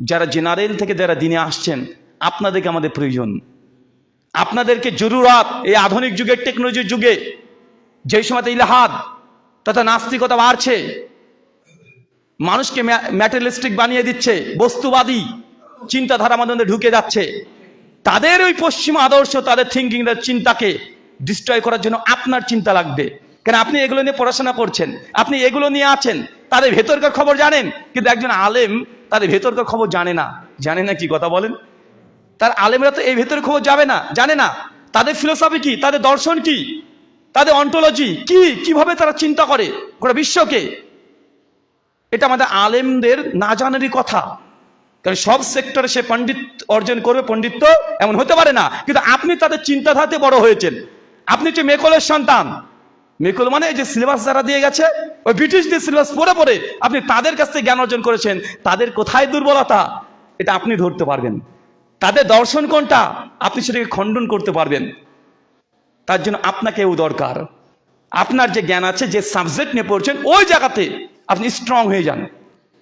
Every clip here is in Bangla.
যারা জেনারেল থেকে যারা দিনে আসছেন, আপনাদেরকে আমাদের প্রয়োজন। আপনাদেরকে জরুরাত এই আধুনিক যুগের টেকনোলজির যুগে যেই সময়তে ইলাহাদ, তথা নাস্তিকতা বাড়ছে, মানুষকে ম্যাটেরিয়ালিস্টিক বানিয়ে দিচ্ছে, বস্তুবাদী চিন্তাধারা আমাদের মধ্যে ঢুকে যাচ্ছে। তাদের ওই পশ্চিম আদর্শ, তাদের থিঙ্কিং চিন্তাকে ডিস্ট্রয় করার জন্য আপনার চিন্তা লাগবে। কেন আপনি এগুলো নিয়ে পড়াশোনা করছেন, আপনি এগুলো নিয়ে আছেন, তাদের ভেতরকার খবর জানেন, কিন্তু একজন আলেম তাদের ভেতরকার খবর জানে না। জানে না কি কথা বলেন? তার আলেমরা তো এই ভেতরের খবর যাবে না, জানে না। তাদের ফিলোসফি কি? তাদের দর্শন কি? তাদের অন্টোলজি কি? কীভাবে তারা চিন্তা করে? গোটা বিশ্বকে। এটা আমাদের আলেমদের না জানারই কথা। কারণ সব সেক্টরে সে পণ্ডিত অর্জন করবে পণ্ডিত্য এমন হতে পারে না। কিন্তু আপনি তাদের চিন্তাধারাতে বড় হয়েছেন। আপনি হচ্ছে মেকলের সন্তান। মেকল মানে যে সিলেবাস যারা দিয়ে গেছে ওই ব্রিটিশদের সিলেবাস পড়ে পড়ে আপনি তাদের কাছ থেকে জ্ঞান অর্জন করেছেন। তাদের কোথায় দুর্বলতা? এটা আপনি ধরতে পারবেন। তাদের দর্শন কোনটা? আপনি সেটাকে খণ্ডন করতে পারবেন। তার জন্য আপনাকেও দরকার। আপনার যে জ্ঞান আছে, যে সাবজেক্ট নিয়ে পড়ছেন, ওই জায়গাতে আপনি স্ট্রং হয়ে যান।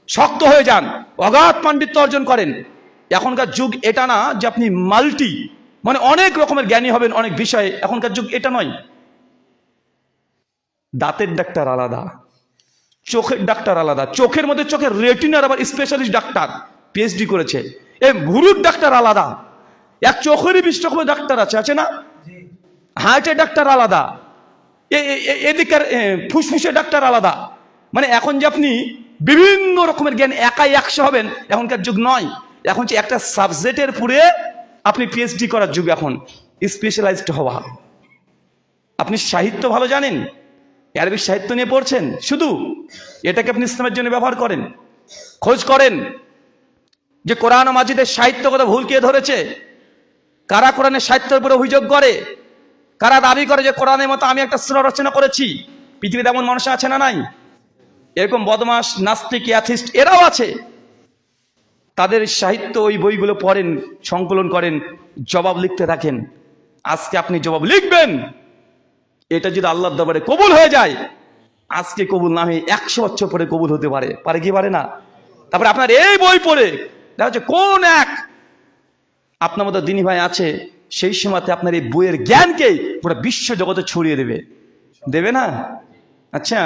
শক্ত হয়ে যান। অগাধ পাণ্ডিত্য অর্জন করেন। এখনকার যুগ এটা না যে আপনি মাল্টি মানে অনেক রকমের জ্ঞানী হবেন, অনেক বিষয়ে। এখনকার যুগ এটা নয়। দাঁতের ডাক্তার আলাদা। চোখের ডাক্তার আলাদা। চোখের মধ্যে চোখের রেটিনার আবার স্পেশালিস্ট ডাক্তার পিএইচডি করেছে। এ ভুরুর ডাক্তার আলাদা। এক চোখেরই বিশ রকমের ডাক্তার আছে আছে না? হার্টের ডাক্তার আলাদা। এদিকের এ, ফুসফুসের ডাক্তার আলাদা। মানে এখন যে আপনি বিভিন্ন রকমের জ্ঞান একাই একশো হবেন এখনকার যুগ নয়। এখন যে একটা সাবজেক্টের পুরে আপনি পিএইচডি করার যুগ এখন। স্পেশালাইজড হওয়া। আপনি সাহিত্য ভালো জানেন? অ্যারবিক সাহিত্য নিয়ে পড়ছেন? শুধু এটাকে আপনি ইসলামের জন্য ব্যবহার করেন। খোঁজ করেন যে কোরআন মাজিদের সাহিত্যগত ভুল কে ধরেছে, কারা কোরআনের সাহিত্যের উপরে অভিযোগ করে, কারা দাবি করে যে কোরআনের মতো আমি একটা সুরা রচনা করেছি, পৃথিবীতে এমন মানুষ আছে না নাই? এরকম বদমাস, নাস্তিক, অ্যাথিস্ট এরাও আছে। তাদের সাহিত্য ওই বইগুলো পড়েন, সংকলন করেন, জবাব লিখতে থাকেন। আজকে আপনি জবাব লিখবেন। এটা যদি আল্লাহর দরবারে কবুল হয়ে যায় আজকে কবুল না হয়ে একশো বছর পরে কবুল হতে পারে। পারে কি পারে না? তারপরে আপনার এই বই পড়ে, দেখা যাচ্ছে কোন এক আপনার মতো দিনী ভাই আছে, সেই সময়তে আপনার এই বইয়ের জ্ঞানকে পুরো বিশ্ব জগতে ছড়িয়ে দেবে। দেবে না? আচ্ছা